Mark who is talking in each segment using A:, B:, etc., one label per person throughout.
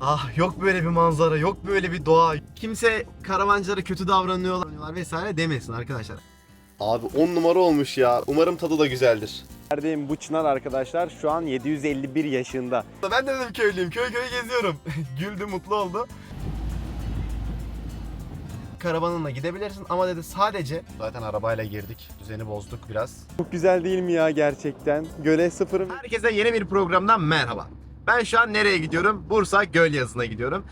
A: Ah yok böyle bir manzara, yok böyle bir doğa. Kimse karavancılara kötü davranıyorlar vesaire demesin arkadaşlar.
B: Abi 10 numara olmuş ya. Umarım tadı da güzeldir.
C: Verdiğim bu çınar arkadaşlar şu an 751 yaşında.
A: Ben de dedim köylüyüm, köy köy geziyorum. Güldü, mutlu oldu. Karavanınla gidebilirsin ama dedi sadece... Zaten arabayla girdik, düzeni bozduk biraz.
C: Çok güzel değil mi ya gerçekten? Göle sıfırım.
A: Herkese yeni bir programdan merhaba. Ben şu an nereye gidiyorum? Bursa Gölyazı'na gidiyorum.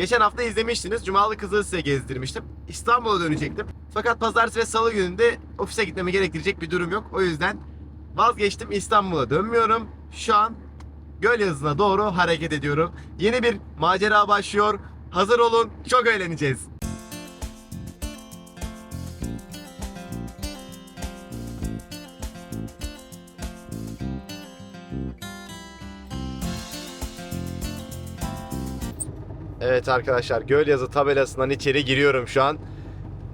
A: Geçen hafta izlemiştiniz. Cumalı kızı size gezdirmiştim. İstanbul'a dönecektim. Fakat pazartesi ve salı gününde ofise gitmemi gerektirecek bir durum yok. O yüzden vazgeçtim. İstanbul'a dönmüyorum. Şu an Gölyazı'na doğru hareket ediyorum. Yeni bir macera başlıyor. Hazır olun. Çok eğleneceğiz. Evet arkadaşlar Gölyazı tabelasından içeri giriyorum şu an.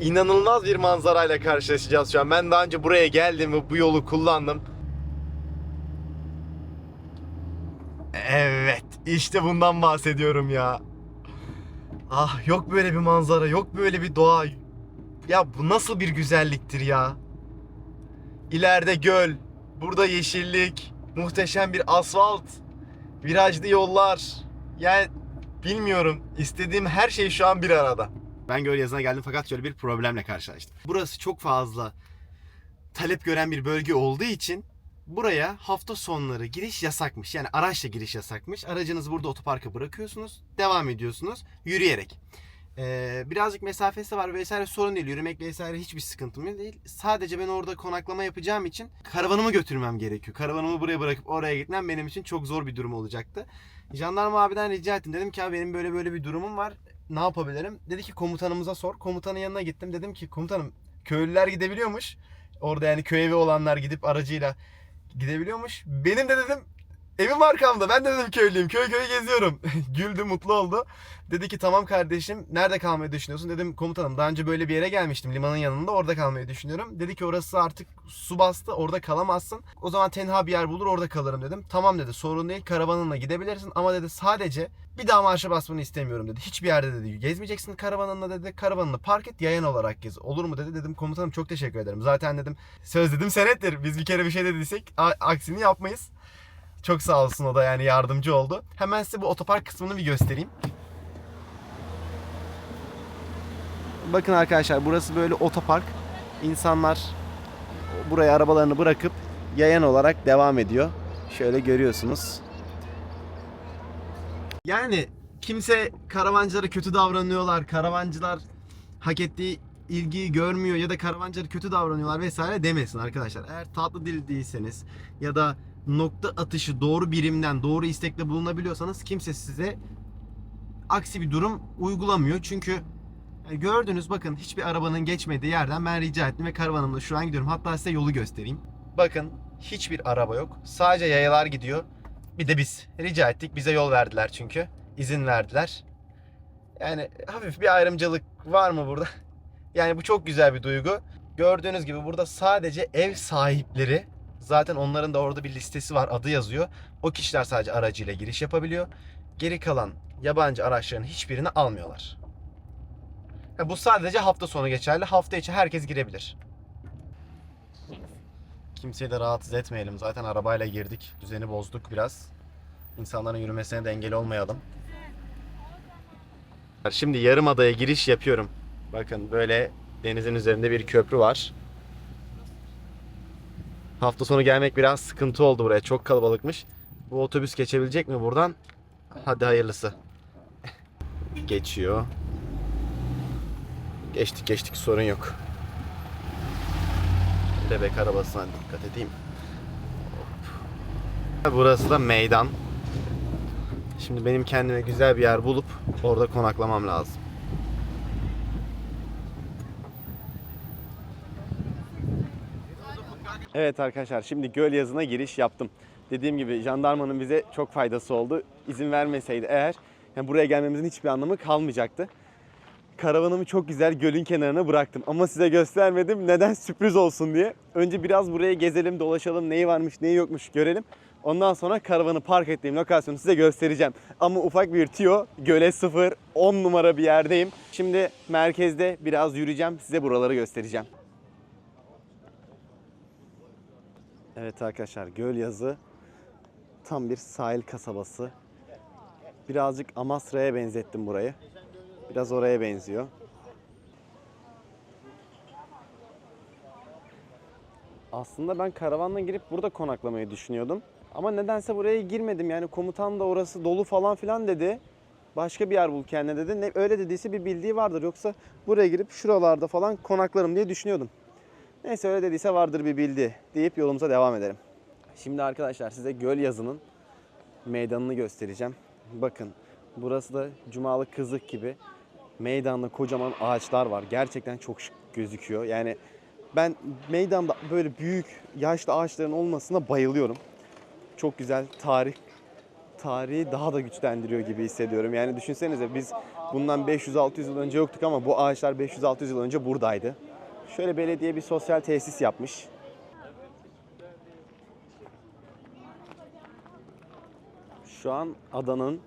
A: İnanılmaz bir manzarayla karşılaşacağız şu an. Ben daha önce buraya geldim ve bu yolu kullandım. Evet işte bundan bahsediyorum ya. Ah yok böyle bir manzara yok böyle bir doğa. Ya bu nasıl bir güzelliktir ya. İleride göl, burada yeşillik, muhteşem bir asfalt, virajlı yollar. Yani Bilmiyorum. İstediğim her şey şu an bir arada. Ben Gölyazı'na geldim fakat şöyle bir problemle karşılaştım. Burası çok fazla talep gören bir bölge olduğu için buraya hafta sonları giriş yasakmış. Yani araçla giriş yasakmış. Aracınızı burada otoparka bırakıyorsunuz. Devam ediyorsunuz yürüyerek. Ee, birazcık mesafesi var vesaire sorun değil. Yürümek vesaire hiçbir sıkıntım değil. Sadece ben orada konaklama yapacağım için karavanımı götürmem gerekiyor. Karavanımı buraya bırakıp oraya gitmem benim için çok zor bir durum olacaktı. Jandarma abiden rica ettim. Dedim ki abi benim böyle böyle bir durumum var. Ne yapabilirim? Dedi ki komutanımıza sor. Komutanın yanına gittim. Dedim ki komutanım köylüler gidebiliyormuş. Orada yani köy evi olanlar gidip aracıyla gidebiliyormuş. Benim de dedim evim arkamda. Ben de dedim köylüyüm. Köy köy geziyorum. Güldü mutlu oldu. Dedi ki tamam kardeşim nerede kalmayı düşünüyorsun? Dedim komutanım daha önce böyle bir yere gelmiştim limanın yanında orada kalmayı düşünüyorum. Dedi ki orası artık su bastı orada kalamazsın. O zaman tenha bir yer bulur orada kalırım dedim. Tamam dedi sorun değil karavanınla gidebilirsin ama dedi sadece bir daha marşa basmanı istemiyorum dedi. Hiçbir yerde dedi gezmeyeceksin karavanınla dedi. Karavanını park et yayan olarak gez. Olur mu dedi. Dedim komutanım çok teşekkür ederim. Zaten dedim söz dedim senettir. Biz bir kere bir şey dediysek aksini yapmayız. Çok sağ olsun o da yani yardımcı oldu. Hemen size bu otopark kısmını bir göstereyim. Bakın arkadaşlar burası böyle otopark. İnsanlar buraya arabalarını bırakıp yayan olarak devam ediyor. Şöyle görüyorsunuz. Yani kimse karavancılara kötü davranıyorlar. Karavancılar hak ettiği ilgiyi görmüyor ya da karavancılara kötü davranıyorlar vesaire demesin arkadaşlar. Eğer tatlı dil değilseniz ya da nokta atışı doğru birimden doğru istekle bulunabiliyorsanız kimse size aksi bir durum uygulamıyor. Çünkü yani gördünüz bakın hiçbir arabanın geçmediği yerden ben rica ettim ve karavanımla şu an gidiyorum. Hatta size yolu göstereyim. Bakın hiçbir araba yok. Sadece yayalar gidiyor. Bir de biz rica ettik. Bize yol verdiler çünkü. İzin verdiler. Yani hafif bir ayrımcılık var mı burada? Yani bu çok güzel bir duygu. Gördüğünüz gibi burada sadece ev sahipleri zaten onların da orada bir listesi var adı yazıyor. O kişiler sadece aracıyla giriş yapabiliyor. Geri kalan yabancı araçların hiçbirini almıyorlar. Ha, bu sadece hafta sonu geçerli. Hafta içi herkes girebilir. Kimseyi de rahatsız etmeyelim. Zaten arabayla girdik. Düzeni bozduk biraz. İnsanların yürümesine de engel olmayalım. Şimdi Yarımada'ya giriş yapıyorum. Bakın böyle denizin üzerinde bir köprü var. Hafta sonu gelmek biraz sıkıntı oldu buraya. Çok kalabalıkmış. Bu otobüs geçebilecek mi buradan? Hadi hayırlısı. Geçiyor. Geçtik geçtik sorun yok. Bebek arabasına dikkat edeyim. Burası da meydan. Şimdi benim kendime güzel bir yer bulup orada konaklamam lazım.
C: Evet arkadaşlar şimdi göl yazına giriş yaptım. Dediğim gibi jandarmanın bize çok faydası oldu. İzin vermeseydi eğer yani buraya gelmemizin hiçbir anlamı kalmayacaktı. Karavanımı çok güzel gölün kenarına bıraktım ama size göstermedim. Neden sürpriz olsun diye. Önce biraz buraya gezelim, dolaşalım, neyi varmış, neyi yokmuş görelim. Ondan sonra karavanı park ettiğim lokasyonu size göstereceğim. Ama ufak bir tüyo, göle sıfır, 10 numara bir yerdeyim. Şimdi merkezde biraz yürüyeceğim, size buraları göstereceğim. Evet arkadaşlar göl yazı tam bir sahil kasabası. Birazcık Amasra'ya benzettim burayı. Biraz oraya benziyor. Aslında ben karavanla girip burada konaklamayı düşünüyordum. Ama nedense buraya girmedim. Yani komutan da orası dolu falan filan dedi. Başka bir yer bul kendine dedi. Ne, öyle dediyse bir bildiği vardır. Yoksa buraya girip şuralarda falan konaklarım diye düşünüyordum. Neyse öyle dediyse vardır bir bildi deyip yolumuza devam edelim. Şimdi arkadaşlar size göl yazının meydanını göstereceğim. Bakın burası da Cumalı Kızık gibi meydanda kocaman ağaçlar var. Gerçekten çok şık gözüküyor. Yani ben meydanda böyle büyük yaşlı ağaçların olmasına bayılıyorum. Çok güzel tarih tarihi daha da güçlendiriyor gibi hissediyorum. Yani düşünsenize biz bundan 500-600 yıl önce yoktuk ama bu ağaçlar 500-600 yıl önce buradaydı. Şöyle belediye bir sosyal tesis yapmış. Şu an adanın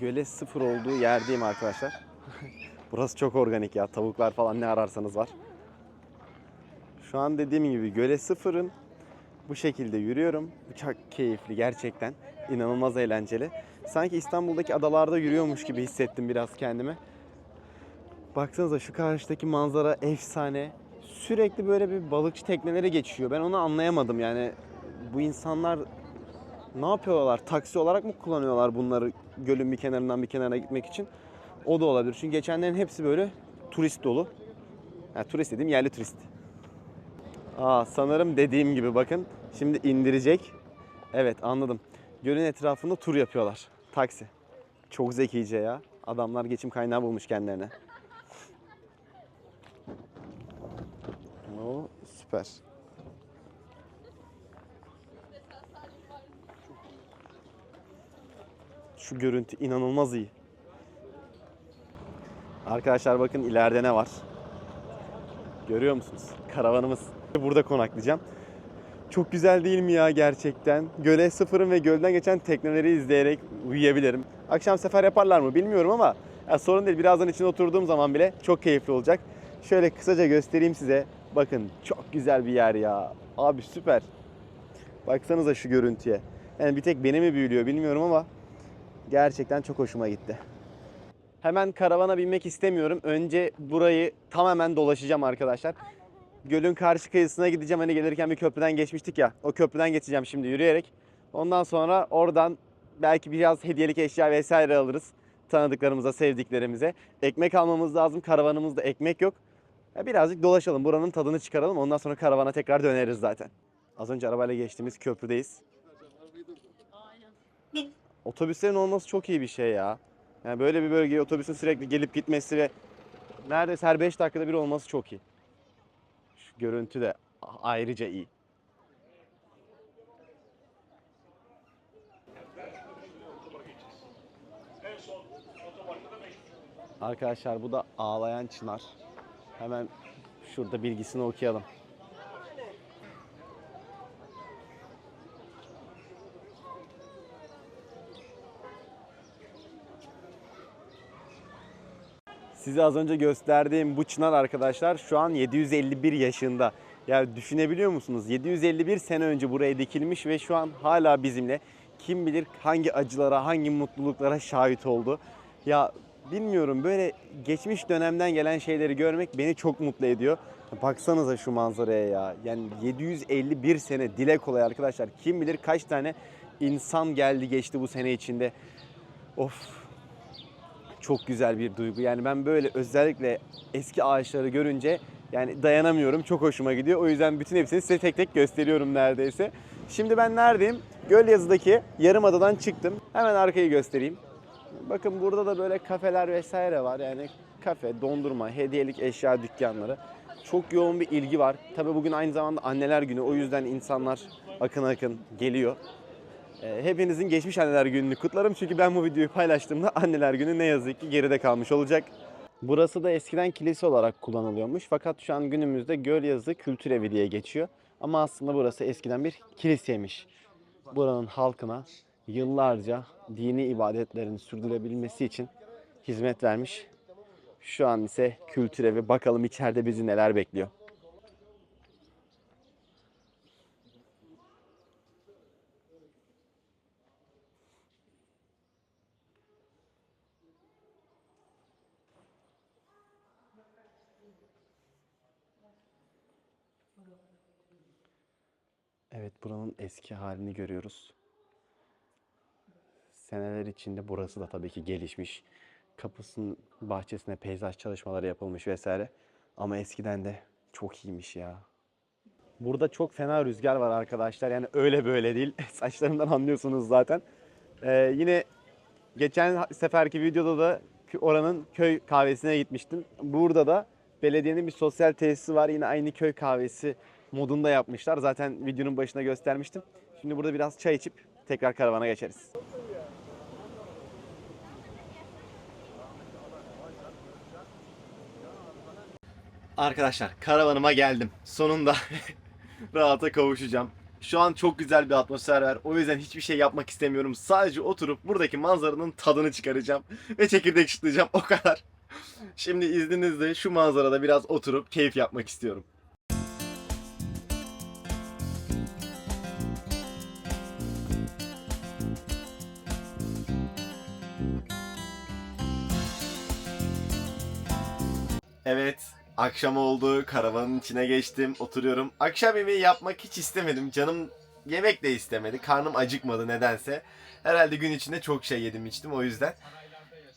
C: göle sıfır olduğu yerdeyim arkadaşlar. Burası çok organik ya. Tavuklar falan ne ararsanız var. Şu an dediğim gibi göle sıfırım. Bu şekilde yürüyorum. Bu çok keyifli gerçekten. İnanılmaz eğlenceli. Sanki İstanbul'daki adalarda yürüyormuş gibi hissettim biraz kendimi. Baksanıza şu karşıdaki manzara efsane. Sürekli böyle bir balıkçı tekneleri geçiyor. Ben onu anlayamadım yani. Bu insanlar ne yapıyorlar? Taksi olarak mı kullanıyorlar bunları gölün bir kenarından bir kenarına gitmek için? O da olabilir. Çünkü geçenlerin hepsi böyle turist dolu. Yani turist dediğim yerli turist. Aa, sanırım dediğim gibi bakın. Şimdi indirecek. Evet anladım. Gölün etrafında tur yapıyorlar. Taksi. Çok zekice ya. Adamlar geçim kaynağı bulmuş kendilerine. Süper. Şu görüntü inanılmaz iyi. Arkadaşlar bakın ileride ne var? Görüyor musunuz? Karavanımız. Burada konaklayacağım. Çok güzel değil mi ya gerçekten? Göle sıfırım ve gölden geçen tekneleri izleyerek uyuyabilirim. Akşam sefer yaparlar mı bilmiyorum ama ya sorun değil. Birazdan içine oturduğum zaman bile çok keyifli olacak. Şöyle kısaca göstereyim size. Bakın çok güzel bir yer ya. Abi süper. Baksanıza şu görüntüye. Yani bir tek beni mi büyülüyor bilmiyorum ama gerçekten çok hoşuma gitti. Hemen karavana binmek istemiyorum. Önce burayı tamamen dolaşacağım arkadaşlar. Gölün karşı kıyısına gideceğim. Hani gelirken bir köprüden geçmiştik ya. O köprüden geçeceğim şimdi yürüyerek. Ondan sonra oradan belki biraz hediyelik eşya vesaire alırız. Tanıdıklarımıza, sevdiklerimize. Ekmek almamız lazım. Karavanımızda ekmek yok. Ya birazcık dolaşalım. Buranın tadını çıkaralım. Ondan sonra karavana tekrar döneriz zaten. Az önce arabayla geçtiğimiz köprüdeyiz. Otobüslerin olması çok iyi bir şey ya. Yani böyle bir bölgeye otobüsün sürekli gelip gitmesi ve neredeyse her 5 dakikada bir olması çok iyi. Şu görüntü de ayrıca iyi. Arkadaşlar bu da ağlayan çınar. Hemen şurada bilgisini okuyalım. Size az önce gösterdiğim bu çınar arkadaşlar şu an 751 yaşında. Yani düşünebiliyor musunuz? 751 sene önce buraya dikilmiş ve şu an hala bizimle. Kim bilir hangi acılara, hangi mutluluklara şahit oldu. Ya bilmiyorum böyle geçmiş dönemden gelen şeyleri görmek beni çok mutlu ediyor. Baksanıza şu manzaraya ya. Yani 751 sene dile kolay arkadaşlar. Kim bilir kaç tane insan geldi geçti bu sene içinde. Of çok güzel bir duygu. Yani ben böyle özellikle eski ağaçları görünce yani dayanamıyorum. Çok hoşuma gidiyor. O yüzden bütün hepsini size tek tek gösteriyorum neredeyse. Şimdi ben neredeyim? Gölyazı'daki Yarımada'dan çıktım. Hemen arkayı göstereyim. Bakın burada da böyle kafeler vesaire var. Yani kafe, dondurma, hediyelik eşya dükkanları. Çok yoğun bir ilgi var. Tabii bugün aynı zamanda anneler günü. O yüzden insanlar akın akın geliyor. Ee, Hepinizin geçmiş anneler gününü kutlarım. Çünkü ben bu videoyu paylaştığımda anneler günü ne yazık ki geride kalmış olacak. Burası da eskiden kilise olarak kullanılıyormuş. Fakat şu an günümüzde Gölyazı Kültür Evi diye geçiyor. Ama aslında burası eskiden bir kiliseymiş. Buranın halkına yıllarca dini ibadetlerin sürdürülebilmesi için hizmet vermiş. Şu an ise kültür evi. Bakalım içeride bizi neler bekliyor. Evet buranın eski halini görüyoruz. Seneler içinde burası da tabii ki gelişmiş. Kapısının bahçesine peyzaj çalışmaları yapılmış vesaire. Ama eskiden de çok iyiymiş ya. Burada çok fena rüzgar var arkadaşlar. Yani öyle böyle değil. Saçlarımdan anlıyorsunuz zaten. Ee, yine geçen seferki videoda da oranın köy kahvesine gitmiştim. Burada da belediyenin bir sosyal tesisi var. Yine aynı köy kahvesi modunda yapmışlar. Zaten videonun başına göstermiştim. Şimdi burada biraz çay içip tekrar karavana geçeriz.
A: Arkadaşlar karavanıma geldim. Sonunda rahata kavuşacağım. Şu an çok güzel bir atmosfer var. O yüzden hiçbir şey yapmak istemiyorum. Sadece oturup buradaki manzaranın tadını çıkaracağım. Ve çekirdek çıtlayacağım. O kadar. Şimdi izninizle şu manzarada biraz oturup keyif yapmak istiyorum. Evet, akşam oldu. Karavanın içine geçtim. Oturuyorum. Akşam yemeği yapmak hiç istemedim. Canım yemek de istemedi. Karnım acıkmadı nedense. Herhalde gün içinde çok şey yedim içtim o yüzden.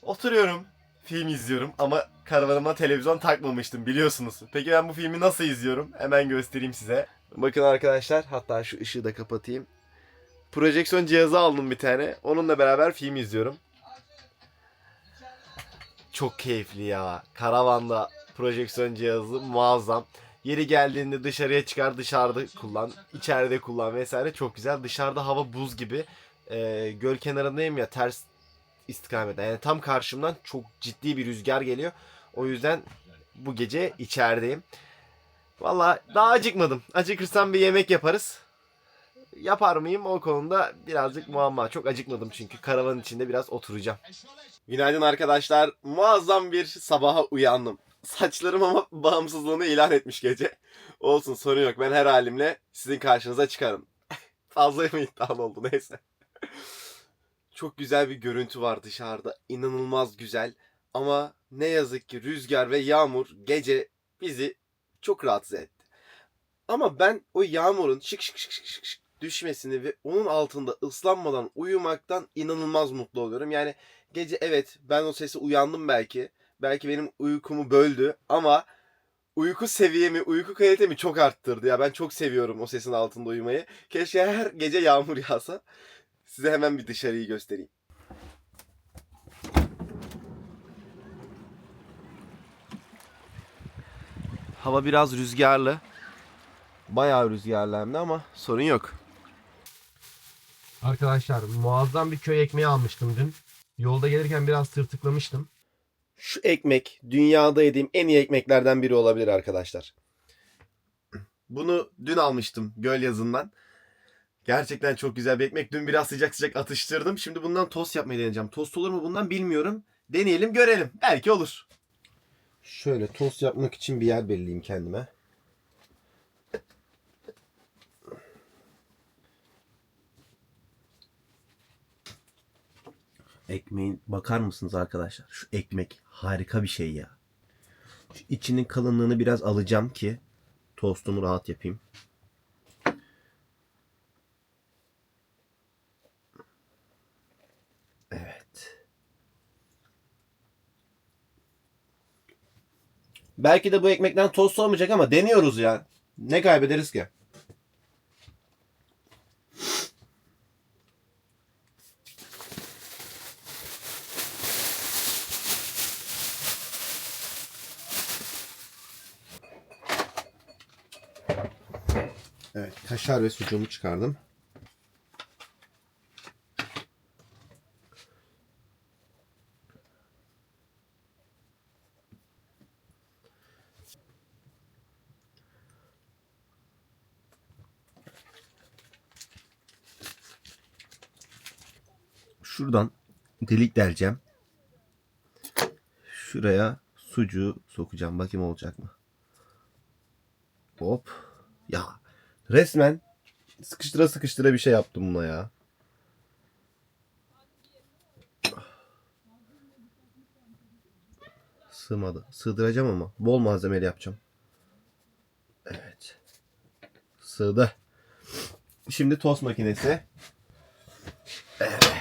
A: Oturuyorum. Film izliyorum ama karavanıma televizyon takmamıştım biliyorsunuz. Peki ben bu filmi nasıl izliyorum? Hemen göstereyim size. Bakın arkadaşlar hatta şu ışığı da kapatayım. Projeksiyon cihazı aldım bir tane. Onunla beraber film izliyorum. Çok keyifli ya. Karavanda projeksiyon cihazı muazzam. Yeri geldiğinde dışarıya çıkar dışarıda kullan. içeride kullan vesaire çok güzel. Dışarıda hava buz gibi. Ee, göl kenarındayım ya ters istikametten. Yani tam karşımdan çok ciddi bir rüzgar geliyor. O yüzden bu gece içerideyim. Valla daha acıkmadım. Acıkırsam bir yemek yaparız. Yapar mıyım o konuda birazcık muamma. Çok acıkmadım çünkü karavanın içinde biraz oturacağım. Günaydın arkadaşlar. Muazzam bir sabaha uyandım. Saçlarım ama bağımsızlığını ilan etmiş gece. Olsun sorun yok. Ben her halimle sizin karşınıza çıkarım. Fazla mı iddialı oldu neyse. Çok güzel bir görüntü var dışarıda. İnanılmaz güzel. Ama ne yazık ki rüzgar ve yağmur gece bizi çok rahatsız etti. Ama ben o yağmurun şık şık şık şık şık düşmesini ve onun altında ıslanmadan uyumaktan inanılmaz mutlu oluyorum. Yani gece evet ben o sesi uyandım belki. Belki benim uykumu böldü ama uyku seviyemi, uyku kalitemi çok arttırdı. Ya ben çok seviyorum o sesin altında uyumayı. Keşke her gece yağmur yağsa. Size hemen bir dışarıyı göstereyim. Hava biraz rüzgarlı. Bayağı rüzgarlı ama sorun yok.
D: Arkadaşlar muazzam bir köy ekmeği almıştım dün. Yolda gelirken biraz tırtıklamıştım.
A: Şu ekmek dünyada yediğim en iyi ekmeklerden biri olabilir arkadaşlar. Bunu dün almıştım göl yazından. Gerçekten çok güzel bir ekmek. Dün biraz sıcak sıcak atıştırdım. Şimdi bundan tost yapmayı deneyeceğim. Tost olur mu bundan bilmiyorum. Deneyelim görelim. Belki olur. Şöyle tost yapmak için bir yer belirleyeyim kendime. Ekmeğin bakar mısınız arkadaşlar? Şu ekmek harika bir şey ya. Şu içinin kalınlığını biraz alacağım ki tostumu rahat yapayım. Evet. Belki de bu ekmekten tost olmayacak ama deniyoruz ya. Ne kaybederiz ki?
B: Evet, kaşar ve sucuğumu çıkardım. Şuradan delik deleceğim. Şuraya sucuğu sokacağım. Bakayım olacak mı? Hop. Ya resmen sıkıştıra sıkıştıra bir şey yaptım buna ya. Sığmadı. Sığdıracağım ama bol malzemeli yapacağım. Evet. Sığdı. Şimdi tost makinesi. Evet.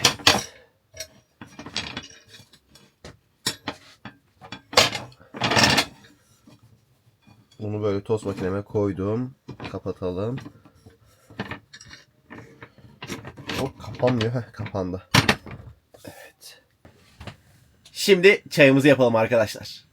B: Bunu böyle tost makineme koydum. Kapatalım. Hop kapanmıyor. Heh, kapandı. Evet. Şimdi çayımızı yapalım arkadaşlar.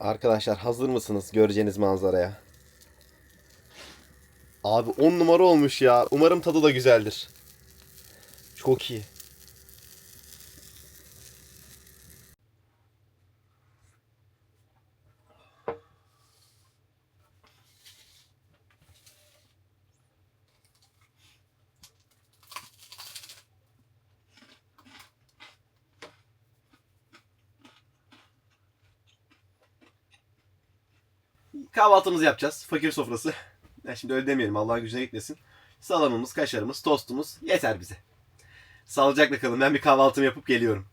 B: Arkadaşlar hazır mısınız göreceğiniz manzaraya? Abi 10 numara olmuş ya. Umarım tadı da güzeldir. Çok iyi. Kahvaltımızı yapacağız. Fakir sofrası. Ya şimdi öyle demeyelim. Allah gücüne gitmesin. Salamımız, kaşarımız, tostumuz yeter bize. Sağlıcakla kalın. Ben bir kahvaltımı yapıp geliyorum.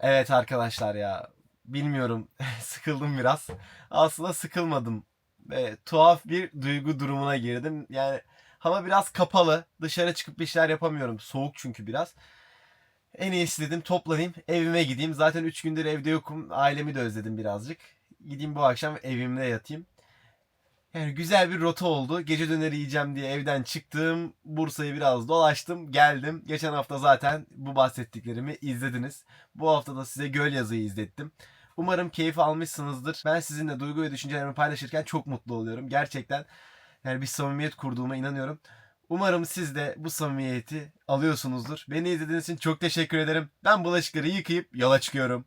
A: Evet arkadaşlar ya. Bilmiyorum. Sıkıldım biraz. Aslında sıkılmadım. Ve tuhaf bir duygu durumuna girdim. Yani hava biraz kapalı. Dışarı çıkıp bir şeyler yapamıyorum. Soğuk çünkü biraz. En iyisi dedim toplanayım evime gideyim. Zaten 3 gündür evde yokum. Ailemi de özledim birazcık. Gideyim bu akşam evimde yatayım. Yani güzel bir rota oldu. Gece döneri yiyeceğim diye evden çıktım. Bursa'yı biraz dolaştım. Geldim. Geçen hafta zaten bu bahsettiklerimi izlediniz. Bu hafta da size Göl Yazı'yı izlettim. Umarım keyif almışsınızdır. Ben sizinle duygu ve düşüncelerimi paylaşırken çok mutlu oluyorum. Gerçekten yani bir samimiyet kurduğuma inanıyorum. Umarım siz de bu samimiyeti alıyorsunuzdur. Beni izlediğiniz için çok teşekkür ederim. Ben bulaşıkları yıkayıp yola çıkıyorum.